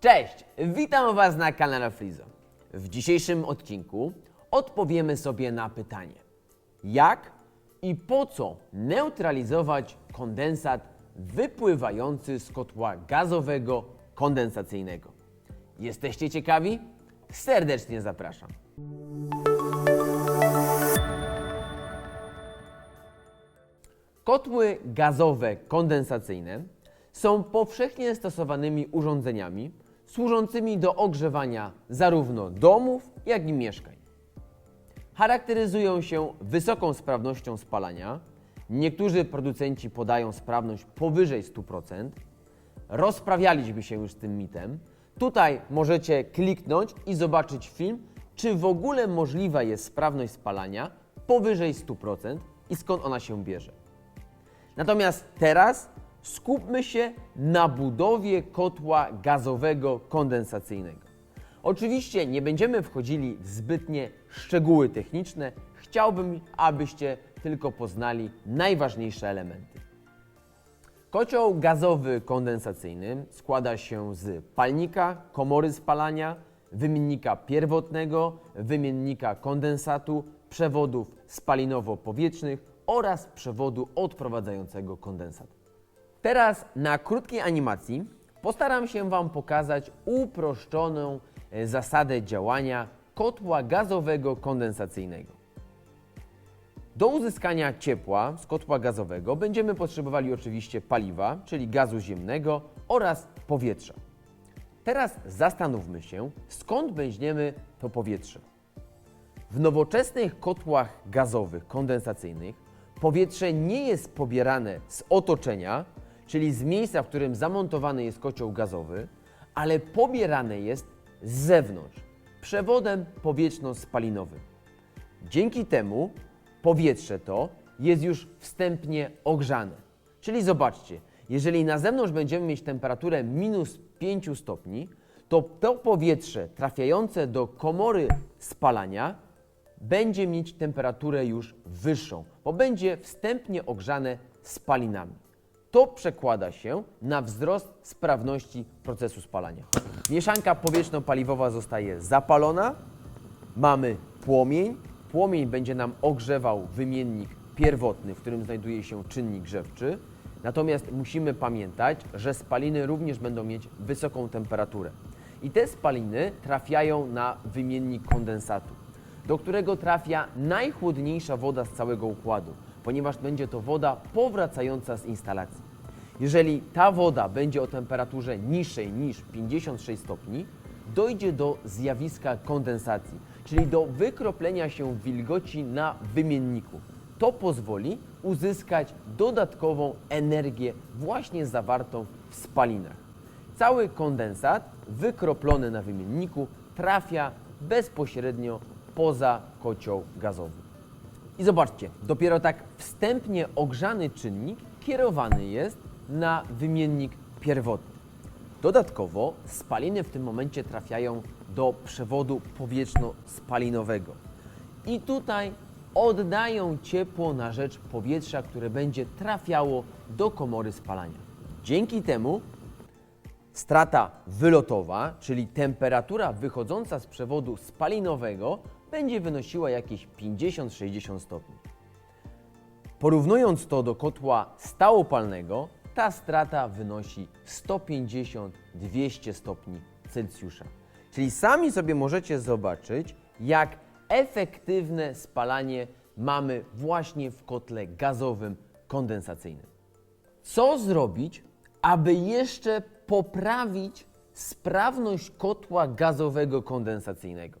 Cześć, witam Was na kanale Frizo. W dzisiejszym odcinku odpowiemy sobie na pytanie, jak i po co neutralizować kondensat wypływający z kotła gazowego kondensacyjnego. Jesteście ciekawi? Serdecznie zapraszam. Kotły gazowe kondensacyjne są powszechnie stosowanymi urządzeniami służącymi do ogrzewania zarówno domów, jak i mieszkań. Charakteryzują się wysoką sprawnością spalania. Niektórzy producenci podają sprawność powyżej 100%. Rozprawialiśmy się już z tym mitem. Tutaj możecie kliknąć i zobaczyć film, czy w ogóle możliwa jest sprawność spalania powyżej 100% i skąd ona się bierze. Natomiast teraz skupmy się na budowie kotła gazowego kondensacyjnego. Oczywiście nie będziemy wchodzili w zbytnie szczegóły techniczne. Chciałbym, abyście tylko poznali najważniejsze elementy. Kocioł gazowy kondensacyjny składa się z palnika, komory spalania, wymiennika pierwotnego, wymiennika kondensatu, przewodów spalinowo-powietrznych oraz przewodu odprowadzającego kondensat. Teraz na krótkiej animacji postaram się Wam pokazać uproszczoną e, zasadę działania kotła gazowego kondensacyjnego. Do uzyskania ciepła z kotła gazowego będziemy potrzebowali oczywiście paliwa, czyli gazu ziemnego oraz powietrza. Teraz zastanówmy się, skąd weźmiemy to powietrze. W nowoczesnych kotłach gazowych kondensacyjnych powietrze nie jest pobierane z otoczenia, czyli z miejsca, w którym zamontowany jest kocioł gazowy, ale pobierane jest z zewnątrz przewodem powietrzno-spalinowym. Dzięki temu powietrze to jest już wstępnie ogrzane. Czyli zobaczcie, jeżeli na zewnątrz będziemy mieć temperaturę minus 5 stopni, to to powietrze trafiające do komory spalania będzie mieć temperaturę już wyższą, bo będzie wstępnie ogrzane spalinami. To przekłada się na wzrost sprawności procesu spalania. Mieszanka powietrzno-paliwowa zostaje zapalona, mamy płomień. Płomień będzie nam ogrzewał wymiennik pierwotny, w którym znajduje się czynnik grzewczy. Natomiast musimy pamiętać, że spaliny również będą mieć wysoką temperaturę. I te spaliny trafiają na wymiennik kondensatu, do którego trafia najchłodniejsza woda z całego układu, ponieważ będzie to woda powracająca z instalacji. Jeżeli ta woda będzie o temperaturze niższej niż 56 stopni, dojdzie do zjawiska kondensacji, czyli do wykroplenia się wilgoci na wymienniku. To pozwoli uzyskać dodatkową energię właśnie zawartą w spalinach. Cały kondensat wykroplony na wymienniku trafia bezpośrednio poza kocioł gazowy. I zobaczcie, dopiero tak wstępnie ogrzany czynnik kierowany jest na wymiennik pierwotny. Dodatkowo spaliny w tym momencie trafiają do przewodu powietrzno-spalinowego. I tutaj oddają ciepło na rzecz powietrza, które będzie trafiało do komory spalania. Dzięki temu strata wylotowa, czyli temperatura wychodząca z przewodu spalinowego, będzie wynosiła jakieś 50-60 stopni. Porównując to do kotła stałopalnego, ta strata wynosi 150-200 stopni Celsjusza. Czyli sami sobie możecie zobaczyć, jak efektywne spalanie mamy właśnie w kotle gazowym kondensacyjnym. Co zrobić, aby jeszcze poprawić sprawność kotła gazowego kondensacyjnego?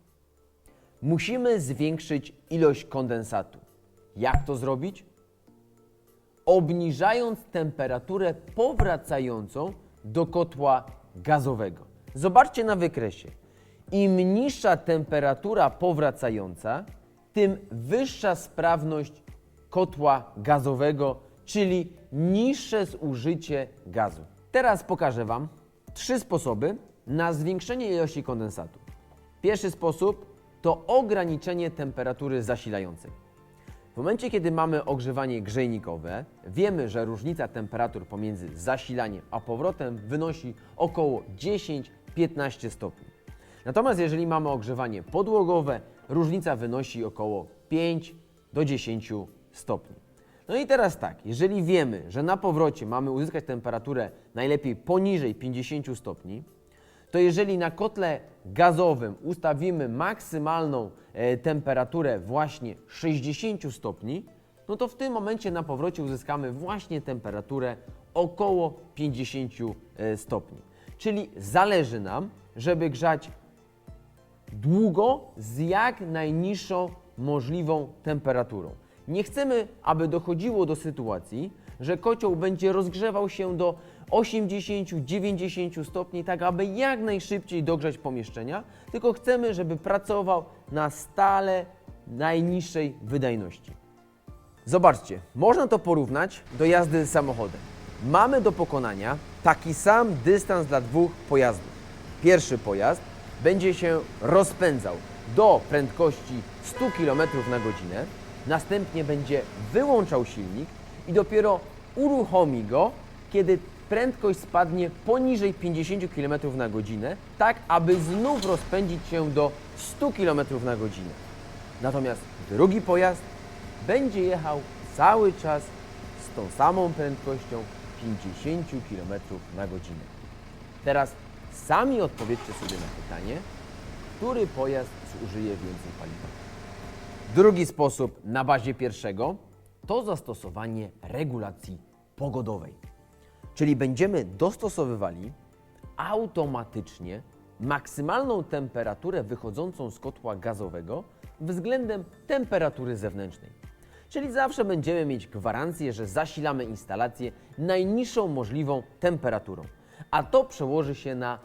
Musimy zwiększyć ilość kondensatu. Jak to zrobić? obniżając temperaturę powracającą do kotła gazowego. Zobaczcie na wykresie. Im niższa temperatura powracająca, tym wyższa sprawność kotła gazowego, czyli niższe zużycie gazu. Teraz pokażę Wam trzy sposoby na zwiększenie ilości kondensatu. Pierwszy sposób to ograniczenie temperatury zasilającej. W momencie, kiedy mamy ogrzewanie grzejnikowe, wiemy, że różnica temperatur pomiędzy zasilaniem a powrotem wynosi około 15 stopni. Natomiast jeżeli mamy ogrzewanie podłogowe, różnica wynosi około 5 do 10 stopni. No i teraz tak, jeżeli wiemy, że na powrocie mamy uzyskać temperaturę najlepiej poniżej 50 stopni, to jeżeli na kotle gazowym ustawimy maksymalną e, temperaturę właśnie 60 stopni, no to w tym momencie na powrocie uzyskamy właśnie temperaturę około 50 e, stopni. Czyli zależy nam, żeby grzać długo z jak najniższą możliwą temperaturą. Nie chcemy, aby dochodziło do sytuacji, że kocioł będzie rozgrzewał się do 80-90 stopni, tak aby jak najszybciej dogrzać pomieszczenia, tylko chcemy, żeby pracował na stale najniższej wydajności. Zobaczcie, można to porównać do jazdy samochodem. Mamy do pokonania taki sam dystans dla dwóch pojazdów. Pierwszy pojazd będzie się rozpędzał do prędkości 100 km na godzinę, następnie będzie wyłączał silnik i dopiero uruchomi go, kiedy prędkość spadnie poniżej 50 km na godzinę, tak aby znów rozpędzić się do 100 km na godzinę. Natomiast drugi pojazd będzie jechał cały czas z tą samą prędkością 50 km na godzinę. Teraz sami odpowiedzcie sobie na pytanie, który pojazd zużyje więcej paliwa. Drugi sposób na bazie pierwszego to zastosowanie regulacji pogodowej. Czyli będziemy dostosowywali automatycznie maksymalną temperaturę wychodzącą z kotła gazowego względem temperatury zewnętrznej. Czyli zawsze będziemy mieć gwarancję, że zasilamy instalację najniższą możliwą temperaturą, a to przełoży się na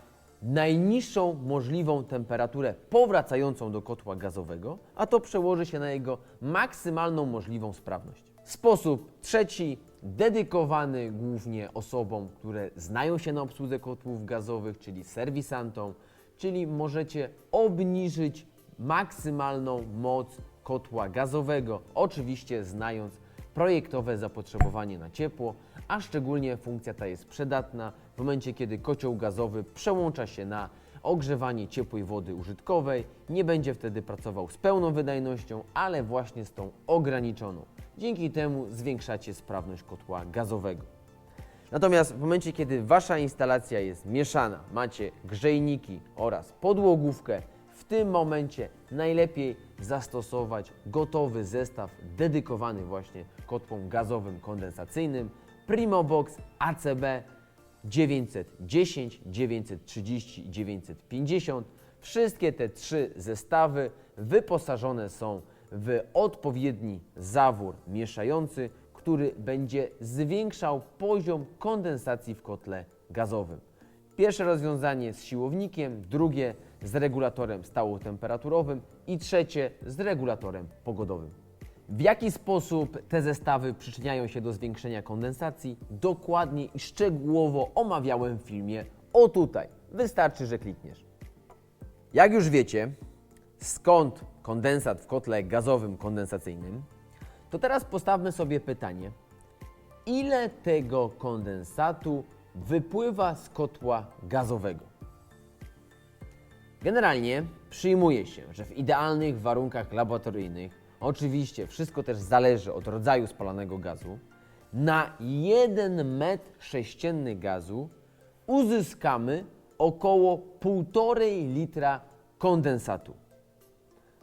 najniższą możliwą temperaturę powracającą do kotła gazowego, a to przełoży się na jego maksymalną możliwą sprawność. Sposób trzeci, dedykowany głównie osobom, które znają się na obsłudze kotłów gazowych, czyli serwisantom, czyli możecie obniżyć maksymalną moc kotła gazowego, oczywiście znając projektowe zapotrzebowanie na ciepło, a szczególnie funkcja ta jest przydatna w momencie, kiedy kocioł gazowy przełącza się na ogrzewanie ciepłej wody użytkowej. Nie będzie wtedy pracował z pełną wydajnością, ale właśnie z tą ograniczoną. Dzięki temu zwiększacie sprawność kotła gazowego. Natomiast w momencie, kiedy Wasza instalacja jest mieszana, macie grzejniki oraz podłogówkę, w tym momencie najlepiej zastosować gotowy zestaw dedykowany właśnie kotłom gazowym kondensacyjnym Primobox ACB 910, 930 i 950. Wszystkie te trzy zestawy wyposażone są w odpowiedni zawór mieszający, który będzie zwiększał poziom kondensacji w kotle gazowym. Pierwsze rozwiązanie z siłownikiem, drugie z regulatorem stałotemperaturowym i trzecie z regulatorem pogodowym. W jaki sposób te zestawy przyczyniają się do zwiększenia kondensacji? Dokładnie i szczegółowo omawiałem w filmie o tutaj. Wystarczy, że klikniesz. Jak już wiecie, skąd kondensat w kotle gazowym kondensacyjnym, to teraz postawmy sobie pytanie, ile tego kondensatu wypływa z kotła gazowego? Generalnie przyjmuje się, że w idealnych warunkach laboratoryjnych, oczywiście wszystko też zależy od rodzaju spalanego gazu, na 1 metr sześcienny gazu uzyskamy około 1,5 litra kondensatu.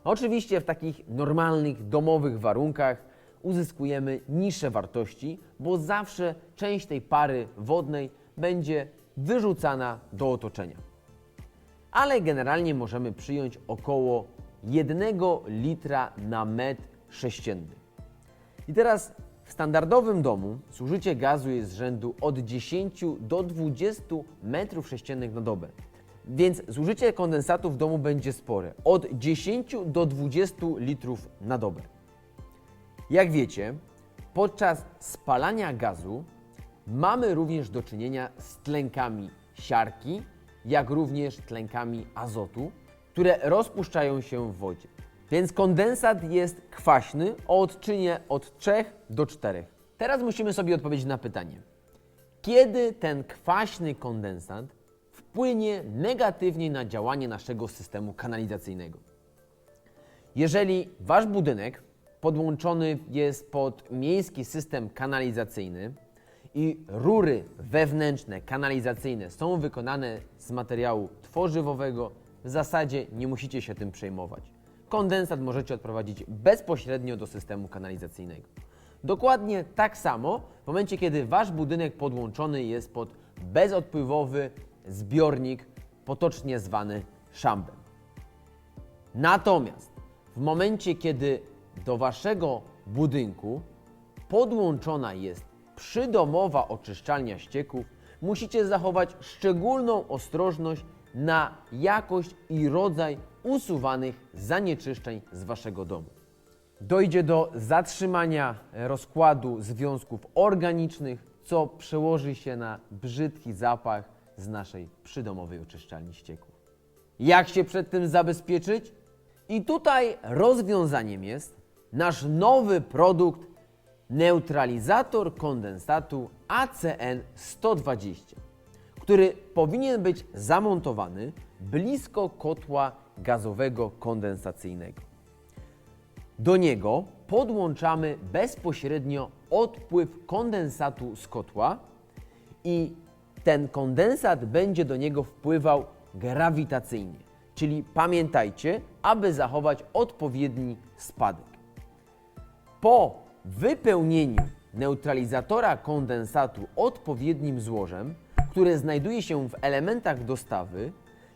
Oczywiście w takich normalnych, domowych warunkach uzyskujemy niższe wartości, bo zawsze część tej pary wodnej będzie wyrzucana do otoczenia. Ale generalnie możemy przyjąć około 1 litra na metr sześcienny. I teraz w standardowym domu zużycie gazu jest z rzędu od 10 do 20 metrów sześciennych na dobę. Więc zużycie kondensatu w domu będzie spore, od 10 do 20 litrów na dobę. Jak wiecie, podczas spalania gazu mamy również do czynienia z tlenkami siarki, jak również tlenkami azotu, które rozpuszczają się w wodzie. Więc kondensat jest kwaśny o odczynie od 3 do 4. Teraz musimy sobie odpowiedzieć na pytanie, kiedy ten kwaśny kondensat wpłynie negatywnie na działanie naszego systemu kanalizacyjnego. Jeżeli wasz budynek podłączony jest pod miejski system kanalizacyjny i rury wewnętrzne kanalizacyjne są wykonane z materiału tworzywowego, w zasadzie nie musicie się tym przejmować. Kondensat możecie odprowadzić bezpośrednio do systemu kanalizacyjnego. Dokładnie tak samo w momencie, kiedy wasz budynek podłączony jest pod bezodpływowy zbiornik, potocznie zwany szambem. Natomiast w momencie, kiedy do waszego budynku podłączona jest przydomowa oczyszczalnia ścieków, musicie zachować szczególną ostrożność na jakość i rodzaj usuwanych zanieczyszczeń z waszego domu. Dojdzie do zatrzymania rozkładu związków organicznych, co przełoży się na brzydki zapach z naszej przydomowej oczyszczalni ścieków. Jak się przed tym zabezpieczyć? I tutaj rozwiązaniem jest nasz nowy produkt neutralizator kondensatu ACN 120, który powinien być zamontowany blisko kotła gazowego kondensacyjnego. Do niego podłączamy bezpośrednio odpływ kondensatu z kotła i ten kondensat będzie do niego wpływał grawitacyjnie. Czyli pamiętajcie, aby zachować odpowiedni spadek. Po wypełnieniu neutralizatora kondensatu odpowiednim złożem, które znajduje się w elementach dostawy,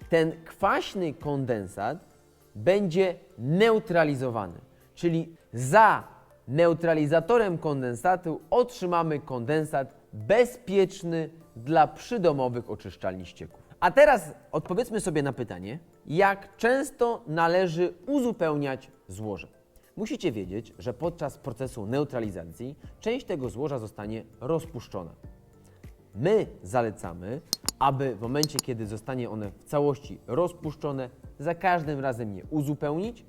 ten kwaśny kondensat będzie neutralizowany. Czyli za neutralizatorem kondensatu otrzymamy kondensat bezpieczny dla przydomowych oczyszczalni ścieków. A teraz odpowiedzmy sobie na pytanie, jak często należy uzupełniać złoże. Musicie wiedzieć, że podczas procesu neutralizacji część tego złoża zostanie rozpuszczona. My zalecamy, aby w momencie, kiedy zostanie one w całości rozpuszczone, za każdym razem je uzupełnić,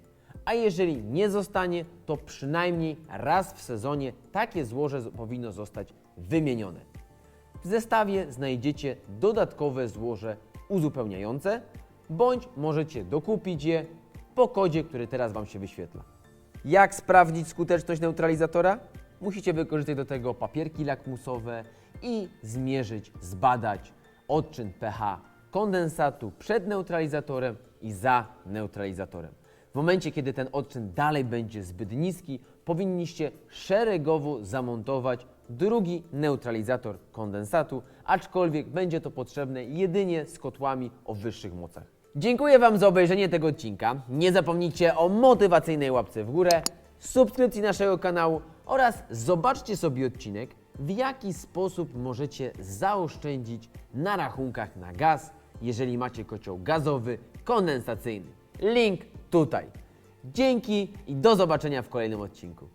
a jeżeli nie zostanie, to przynajmniej raz w sezonie takie złoże powinno zostać wymienione. W zestawie znajdziecie dodatkowe złoże uzupełniające, bądź możecie dokupić je po kodzie, który teraz Wam się wyświetla. Jak sprawdzić skuteczność neutralizatora? Musicie wykorzystać do tego papierki lakmusowe i zmierzyć, zbadać odczyn pH kondensatu przed neutralizatorem i za neutralizatorem. W momencie, kiedy ten odczyn dalej będzie zbyt niski, powinniście szeregowo zamontować drugi neutralizator kondensatu, aczkolwiek będzie to potrzebne jedynie z kotłami o wyższych mocach. Dziękuję Wam za obejrzenie tego odcinka. Nie zapomnijcie o motywacyjnej łapce w górę, subskrypcji naszego kanału oraz zobaczcie sobie odcinek, w jaki sposób możecie zaoszczędzić na rachunkach na gaz, jeżeli macie kocioł gazowy kondensacyjny. Link tutaj. Dzięki i do zobaczenia w kolejnym odcinku.